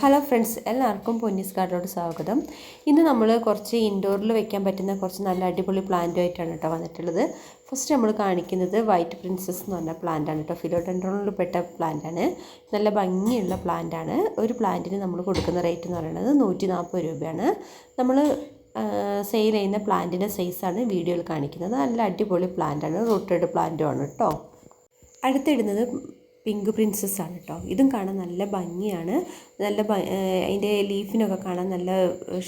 Hello friends എല്ലാവർക്കും പൊന്നീസ് ഗാർഡിലോട്ട് സ്വാഗതം. ഇന്ന് നമ്മൾ കുറച്ച് ഇൻഡോറിൽ വെക്കാൻ പറ്റുന്ന കുറച്ച് നല്ല അടിപൊളി പ്ലാന്റുമായിട്ടാണ് കേട്ടോ വന്നിട്ടുള്ളത്. ഫസ്റ്റ് നമ്മൾ കാണിക്കുന്നത് വൈറ്റ് പ്രിൻസസ് എന്ന് പറഞ്ഞ പ്ലാന്റാണ് കേട്ടോ. ഫിലോഡെൻഡ്രോണിൽ പെട്ട പ്ലാന്റാണ് നല്ല ഭംഗിയുള്ള പ്ലാന്റാണ് ഒരു പ്ലാന്റിന് നമ്മൾ കൊടുക്കുന്ന റേറ്റ് എന്ന് പറയുന്നത് നൂറ്റി നാൽപ്പത് രൂപയാണ് നമ്മൾ സെയിൽ ചെയ്യുന്ന പ്ലാന്റിന്റെ സൈസാണ് വീഡിയോയിൽ കാണിക്കുന്നത്. നല്ല അടിപൊളി പ്ലാന്റാണ് റൂട്ടഡ് പ്ലാന്റുമാണ് കേട്ടോ. അടുത്തിടുന്നത് പിങ്ക് പ്രിൻസസ് ആണ് കേട്ടോ ഇതും കാണാൻ നല്ല ഭംഗിയാണ്. നല്ല അതിന്റെ ലീഫിനൊക്കെ കാണാൻ നല്ല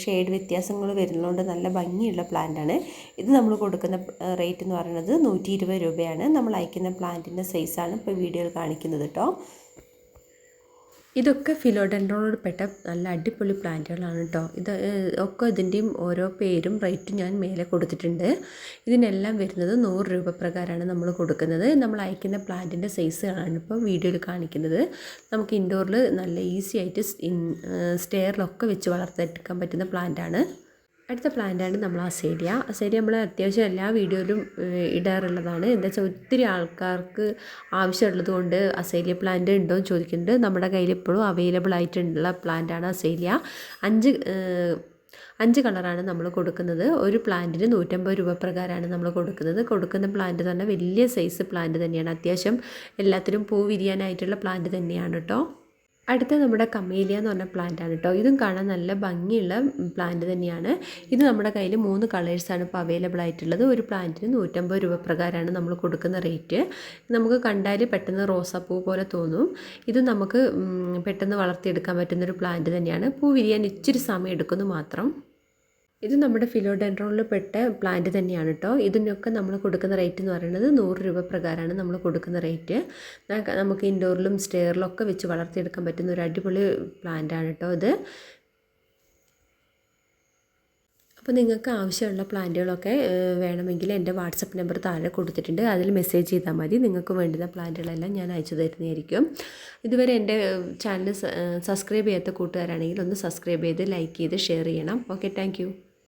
ഷെയ്ഡ് വ്യത്യാസങ്ങൾ വരുന്നതുകൊണ്ട് നല്ല ഭംഗിയുള്ള പ്ലാന്റാണ്. ഇത് നമ്മൾ കൊടുക്കുന്ന റേറ്റ് എന്ന് പറയുന്നത് നൂറ്റി രൂപയാണ്. നമ്മൾ അയക്കുന്ന പ്ലാന്റിന്റെ സൈസാണ് ഇപ്പോൾ വീഡിയോയിൽ കാണിക്കുന്നത് കേട്ടോ. ഇതൊക്കെ ഫിലോഡെൻഡ്രോണോട് പെട്ട നല്ല അടിപൊളി പ്ലാന്റുകളാണ് കേട്ടോ ഇത് ഒക്കെ ഇതിന്റെയും ഓരോ പേരും റേറ്റും ഞാൻ മേലെ കൊടുത്തിട്ടുണ്ട്. ഇതിനെല്ലാം വരുന്നത് നൂറ് രൂപ പ്രകാരമാണ് നമ്മൾ കൊടുക്കുന്നത്. നമ്മൾ അയക്കുന്ന പ്ലാന്റിന്റെ സൈസാണ് ഇപ്പോൾ വീഡിയോയിൽ കാണിക്കുന്നത്. നമുക്ക് ഇൻഡോറിൽ നല്ല ഈസി ആയിട്ട് സ്റ്റെയറിലൊക്കെ വെച്ച് വളർത്തെടുക്കാൻ പറ്റുന്ന പ്ലാന്റാണ് അടുത്ത പ്ലാന്റാണ് നമ്മൾ അസേഡിയ അസേഡിയ നമ്മൾ അത്യാവശ്യം എല്ലാ വീഡിയോയിലും ഇടാറുള്ളതാണ്. എന്താ വെച്ചാൽ ഒത്തിരി ആൾക്കാർക്ക് ആവശ്യമുള്ളത് കൊണ്ട് അസേലിയ പ്ലാന്റ് ഉണ്ടോ എന്ന് ചോദിക്കുന്നുണ്ട്. നമ്മുടെ കയ്യിൽ ഇപ്പോഴും അവൈലബിൾ ആയിട്ടുള്ള പ്ലാന്റാണ് അസേലിയ അഞ്ച് അഞ്ച് കളറാണ് നമ്മൾ കൊടുക്കുന്നത്. ഒരു പ്ലാന്റിന് നൂറ്റമ്പത് രൂപ പ്രകാരമാണ് നമ്മൾ കൊടുക്കുന്നത്. കൊടുക്കുന്ന പ്ലാന്റ് തന്നെ വലിയ സൈസ് പ്ലാന്റ് തന്നെയാണ്. അത്യാവശ്യം എല്ലാത്തിനും പൂ വിരിയാനായിട്ടുള്ള പ്ലാന്റ് തന്നെയാണ് കേട്ടോ അടുത്ത നമ്മുടെ കമേലിയ എന്ന് പറഞ്ഞ പ്ലാന്റ് ആണ് കേട്ടോ ഇതും കാണാൻ നല്ല ഭംഗിയുള്ള പ്ലാന്റ് തന്നെയാണ്. ഇത് നമ്മുടെ കയ്യിൽ മൂന്ന് കളേഴ്സാണ് ഇപ്പോൾ അവൈലബിൾ ആയിട്ടുള്ളത്. ഒരു പ്ലാന്റിന് നൂറ്റമ്പത് രൂപ പ്രകാരമാണ് നമ്മൾ കൊടുക്കുന്ന റേറ്റ് നമുക്ക് കണ്ടാൽ പെട്ടെന്ന് റോസാപ്പൂ പോലെ തോന്നും. ഇത് നമുക്ക് പെട്ടെന്ന് വളർത്തിയെടുക്കാൻ പറ്റുന്നൊരു പ്ലാന്റ് തന്നെയാണ്. പൂ വിരിയാൻ ഇച്ചിരി സമയം എടുക്കുന്നു മാത്രം. ഇത് നമ്മുടെ ഫിലോഡെൻഡ്രോണിൽ പെട്ട പ്ലാന്റ് തന്നെയാണ് കേട്ടോ ഇതിനൊക്കെ നമ്മൾ കൊടുക്കുന്ന റേറ്റ് എന്ന് പറയുന്നത് നൂറ് രൂപ പ്രകാരമാണ് നമ്മൾ കൊടുക്കുന്ന റേറ്റ് നമുക്ക് ഇൻഡോറിലും സ്റ്റെയറിലും ഒക്കെ വെച്ച് വളർത്തിയെടുക്കാൻ പറ്റുന്ന ഒരു അടിപൊളി പ്ലാന്റ് ആണ് കേട്ടോ ഇത്. അപ്പോൾ നിങ്ങൾക്ക് ആവശ്യമുള്ള പ്ലാന്റുകളൊക്കെ വേണമെങ്കിൽ എന്റെ വാട്സപ്പ് നമ്പർ താഴെ കൊടുത്തിട്ടുണ്ട്. അതിൽ മെസ്സേജ് ചെയ്താൽ മതി. നിങ്ങൾക്ക് വേണ്ടുന്ന പ്ലാന്റുകളെല്ലാം ഞാൻ അയച്ചു തരുന്നതായിരിക്കും. ഇതുവരെ എന്റെ ചാനൽ സബ്സ്ക്രൈബ് ചെയ്യാത്ത കൂട്ടുകാരാണെങ്കിൽ ഒന്ന് സബ്സ്ക്രൈബ് ചെയ്ത് ലൈക്ക് ചെയ്ത് ഷെയർ ചെയ്യണം. Okay thank